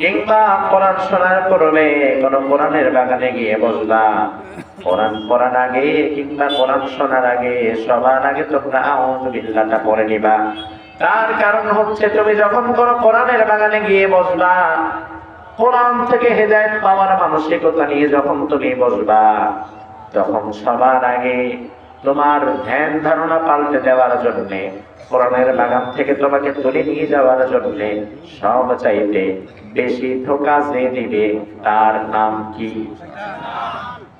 কিংবা কোরআন শোনার পূর্বে কোন কোরআনের বাগানে গিয়ে বসবা। কোরআন পড়ার আগে কিংবা কোরআন শোনার আগে সবার আগে তোমরা আউযু বিল্লাহটা পড়ে নিবা। তার কারণ হচ্ছে তুমি যখন কোন কোরআনের বাগানে গিয়ে বসবা, কোরআন থেকে হেদায়েত পাওয়ার মানসিকতা নিয়ে যখন তুমি বসবা, তখন সবার আগে তোমার ধ্যান ধারণা পাল্টে দেওয়ার জন্য কোরআনের বাগান থেকে তোমাকে তুলে নিয়ে যাওয়ার জন্য সব চাইতে বেশি ধোকা যে দিবে তার নাম কি?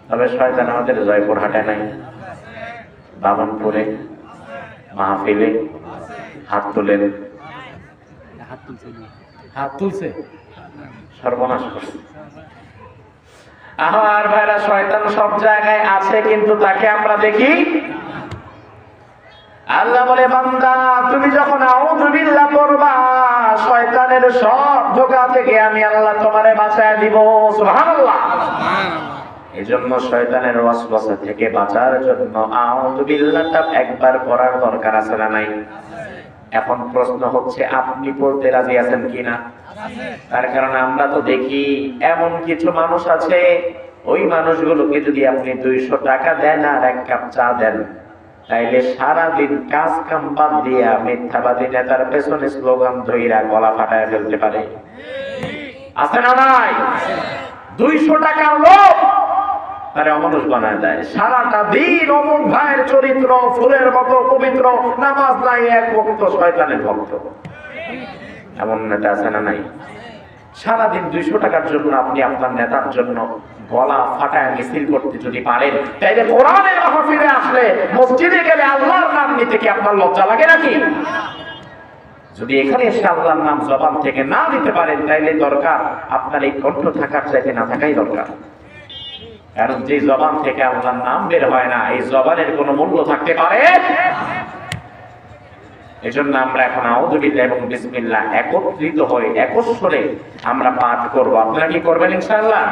তবে শয়তান আমাদের জয়পুর হাটে নাই বামনপুরে মাহফিলে হাত তুলেন। হাত তুলছে হাত তুলছে? সর্বনাশ করছে। আমার ভাইরা শয়তান সব জায়গায় আছে কিন্তু তাকে আমরা দেখি আল্লাহ বলে বান্দা তুমি যখন আউযু বিল্লাহ পড়বা শয়তানের সব ধোঁকা থেকে আমি আল্লাহ তোমারে বাঁচায় দিব সুবহানাল্লাহ। এজন্য শয়তানের ওয়াসওয়াসা থেকে বাঁচার জন্য আউযু বিল্লাহটা একবার পড়ার দরকার আছে না নাই? এখন প্রশ্ন হচ্ছে আপনি পড়তে রাজি আছেন কিনা? তার কারণে আমরা তো দেখি এমন কিছু মানুষ আছে ওই মানুষগুলোকে যদি আপনি দুইশো টাকা দেন আর এক কাপ চা দেন তাইলে সারাদিন কাজ কাম বাদ দিয়া মিথ্যাবাদী নেতার পেছনে স্লোগান ধইরা গলা ফাটায় ফেলতে পারে। আছে না নাই? দুইশো টাকার লোক দেয়। সারাটা দিন অমুক চরিত্র, ফুলের মতো পবিত্র, নামাজ নাই, এক শয়তানের ভক্ত। এমন নেতা আছে না নাই? সারাদিন দুইশো টাকার জন্য আপনি আপনার নেতার জন্য গলা ফাটায় মিছিল করতে যদি পারেন, তাইলে কোরআনের মাহফিলে আসলে মসজিদে গেলে আল্লাহর নাম নিতে কি আপনার লজ্জা লাগে নাকি? যদি এখানে এসে আল্লাহর নাম জবান থেকে না দিতে পারেন, তাইলে দরকার আপনার এই কণ্ঠ থাকার চাইতে না থাকাই দরকার। কারণ যে জবান থেকে আল্লাহর নাম বের হয় না, এই জবানের কোনো মূল্য থাকতে পারে? এজন্য আমরা এখন আউযুবিল্লাহ এবং বিসমিল্লাহ একত্রিত হয়ে, একস্বরে আমরা পাঠ করব। আপনারা কি করবেন ইনশাআল্লাহ?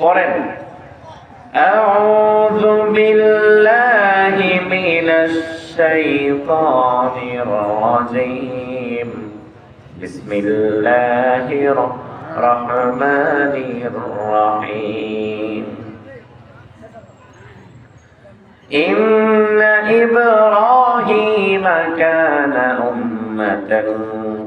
পড়েন أعوذ بالله من الشيطان الرجيم بسم الله الرحمن الرحيم إن إبراهيم كان أمة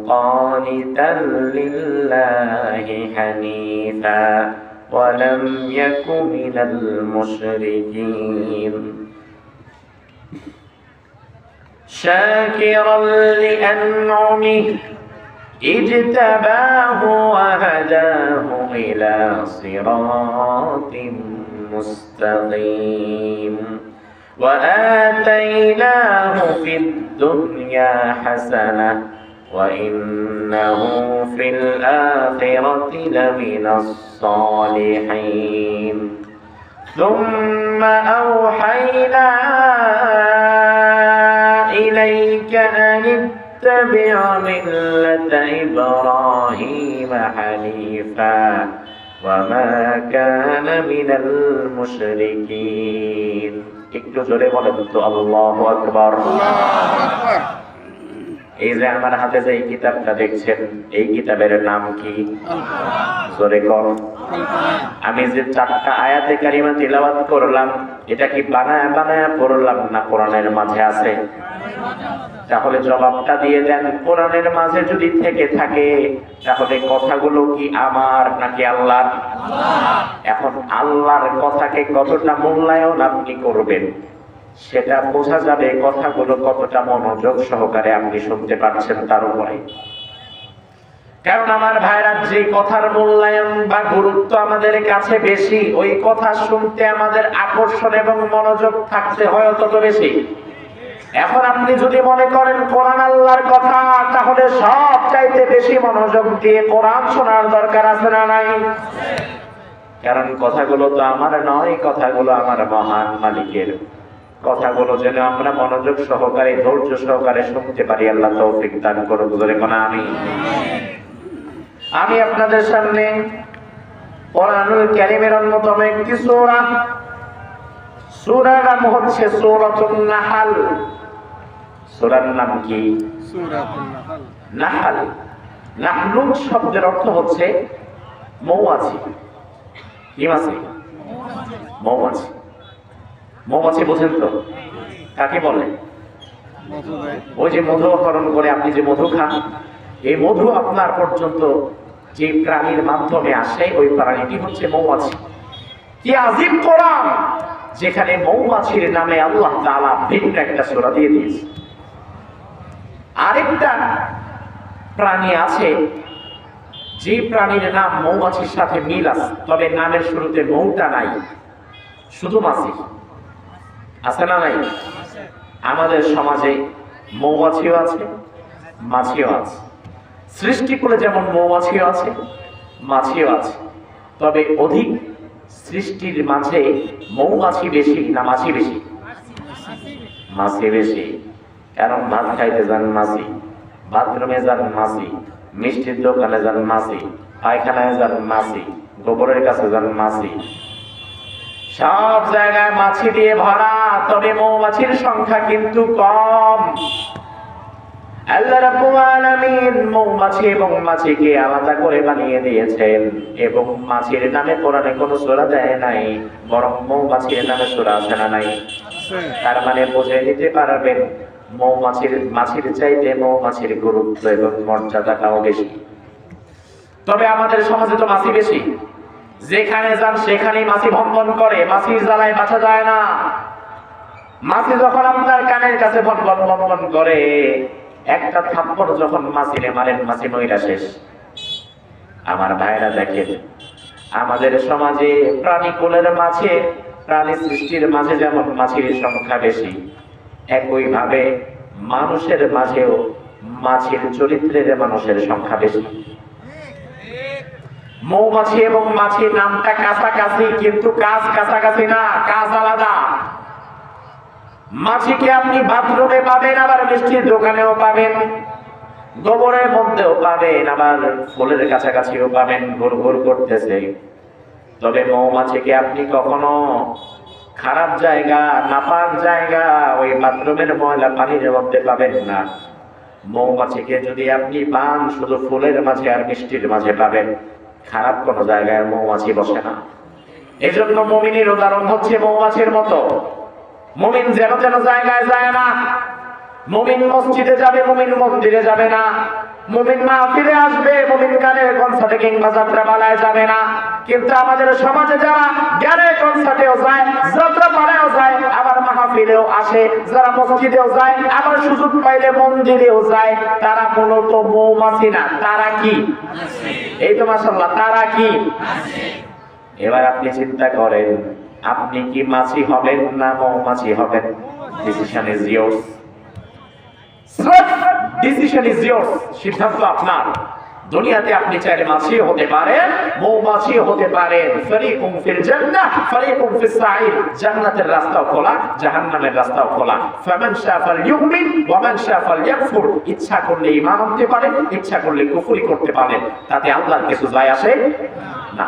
قانتا لله حنيفا ولم يك من المشركين. شاكرا لأنعمه اجتباه وهداه إلى صراط مستقيم. وآتيناه في الدنيا حسنة وإنه في الآخرة لمن الصالحين ثم أوحينا إليك أن اتبع ملة إبراهيم حنيفا وما كان من المشركين اكتب لي الله أكبر الله أكبر এই যে আমার হাতে যে এই কিতাবটা দেখছেন এই কিতাবের নাম কি? জোরে আমি যে চারটা আয়াতে কারিমা তিলাওয়াত করলাম এটা কি বানায় বানায় পড়লাম না কোরআনের মাঝে আছে? তাহলে জবাবটা দিয়ে দেন কোরআনের মাঝে যদি থেকে থাকে তাহলে কথাগুলো কি আমার নাকি আল্লাহর? এখন আল্লাহর কথাকে কতটা মূল্যায়ন আপনি করবেন? সেটা বোঝা যাবে কথাগুলো কতটা মনোযোগ সহকারে আপনি শুনতে পারছেন তার উপরে। কারণ আমার ভাইরা যে কথার মূল্যায়ন বা গুরুত্ব আমাদের কাছে বেশি, ওই কথা শুনতে আমাদের আকর্ষণ এবং মনোযোগ থাকতে হয় তত বেশি। এখন আপনি যদি মনে করেন কোরআন আল্লাহর কথা, তাহলে সব চাইতে বেশি মনোযোগ দিয়ে কোরআন শোনার দরকার আছে না নাই? কারণ কথাগুলো তো আমার নয়, কথাগুলো আমার মহান মালিকের। কথাগুলো যেন আমরা মনোযোগ সহকারে ধৈর্য সহকারে শুনতে পারি। আল্লাহ তৌফিক দান করুক ধরে কোন আমি আমি আপনাদের সামনে কোরআনুল কারীমের অন্যতম একটি সূরা। সূরার নাম হচ্ছে সূরাতুন নাহাল। সূরার নাম কি? নাহাল। নাহলুন শব্দের অর্থ হচ্ছে মৌমাছি। কি মাছি? মৌমাছি। মৌমাছি বোঝেন তো? কাকে বলে? ওই যে মধু হরণ করে আপনি যে মধু খান, এই মধু আপনার পর্যন্ত যে প্রাণীর মাধ্যমে আসে, ওই প্রাণীটি হচ্ছে মৌমাছি। কি আজিব কোরআন! যেখানে মৌমাছির নামে আল্লাহ তাআলা ভিন্ন একটা সূরা দিয়ে দিয়েছে। আরেকটা প্রাণী আছে, যে প্রাণীর নাম মৌমাছির সাথে মিল আছে, তবে নামের শুরুতে মৌটা নাই, শুধু মাছি আছে না নাই? আমাদের সমাজে মৌমাছিও আছে, মাছিও আছে। সৃষ্টি করে যেমন মৌমাছিও আছে, মাছিও আছে। তবে অধিক সৃষ্টির মাঝে মৌমাছি বেশি না মাছি বেশি? মাছি বেশি। কারণ ভাত খাইতে যান মাছি, বাথরুমে যান মাছি, মিষ্টির দোকানে যান মাছি, পায়খানায় যান মাছি, গোবরের কাছে যান মাছি সব জায়গায় মাছি দিয়ে ভরা, তবে মৌমাছির সংখ্যা কিন্তু কম। মৌমাছি আলাদা করে বানিয়ে দিয়েছেন এবং মাছির নামে কোনো দেয় নাই মৌমাছির নামে নাই? তার মানে বুঝে নিতে পারবেন, মৌমাছির, মাছির চাইতে মৌমাছির গুরুত্ব এবং মর্যাদাটাও বেশি। তবে আমাদের সমাজে তো মাছি বেশি। যেখানে যান সেখানেই মাছি ভম্বন করে, মাছির জ্বালায় বাঁচা যায় না। মাছি যখন আপনার কানের কাছে ভম্বন ভম্বন করে, একটা থাপ্পড় যখন মাছিরে মারেন, মাছি মহিলা শেষ। আমার ভাইরা দেখেন, আমাদের সমাজে প্রাণী কোলের মাঝে, প্রাণী সৃষ্টির মাঝে যেমন মাছির সংখ্যা বেশি, একইভাবে মানুষের মাঝেও মাছির চরিত্রের মানুষের সংখ্যা বেশি। মৌমাছি এবং মাছির নামটা কাছাকাছি, কিন্তু কাজ কাছাকাছি না, কাজ আলাদা। মাছিকে আপনি বাথরুমে পাবেন, আবার মিষ্টির দোকানেও পাবেন, গোবরের মধ্যেও পাবেন, আবার ফুলের কাছাকাছিও পাবেন, ঘুর ঘুর করতেছে। তবে মৌমাছিকে আপনি কখনো খারাপ জায়গা, নাপাক জায়গা, ওই বাথরুমের ময়লা পানির মধ্যে পাবেন না। মৌমাছিকে যদি আপনি পান, শুধু ফুলের মাঝে আর মিষ্টির মাঝে পাবেন। খারাপ কোনো জায়গায় মৌমাছি বসে না। এই জন্য মমিনের উদাহরণ হচ্ছে মৌমাছির মতো। মমিন যেন যেন জায়গায় যায় না। মমিন মসজিদে যাবে, মমিন মন্দিরে যাবে না। মুমিন মাহফিলে আসবে, মুমিন গানের কনসার্টে কিংবা যাত্রা পালায় যাবে না। কিন্তু আমাদের সমাজে যারা গানের কনসার্টেও যায় যাত্রা পালায়ও যায়, আবার মাহফিলেও আসে, যারা মসজিদেও যায়, আবার সুযোগ পাইলে মন্দিরেও যায়, তারা মূলত মৌমাছি না। তারা কি? এই তো মাসাল্লাহ তারা কি? এবার আপনি চিন্তা করেন, আপনি কি মাছি হবেন না মৌমাছি হবেন? Decision is yours decision is yours সিদ্ধান্ত আপনার। দুনিয়াতে আপনি চাইলে মাছি হতে পারেন মৌমাছি হতে পারেন ফরিকুম ফিল জান্নাহ, ফরিকুম ফিস সাঈর জান্নাতের রাস্তাও খোলা, জাহান্নামের রাস্তাও খোলা। ফামান শাফাল ইউমিন ওয়া মান শা ফালইয়াকফুর। ইচ্ছা করলে ঈমান হতে পারেন ইচ্ছা করলে কুফরি করতে পারেন তাতে আল্লাহর কিছু যায় আসে না।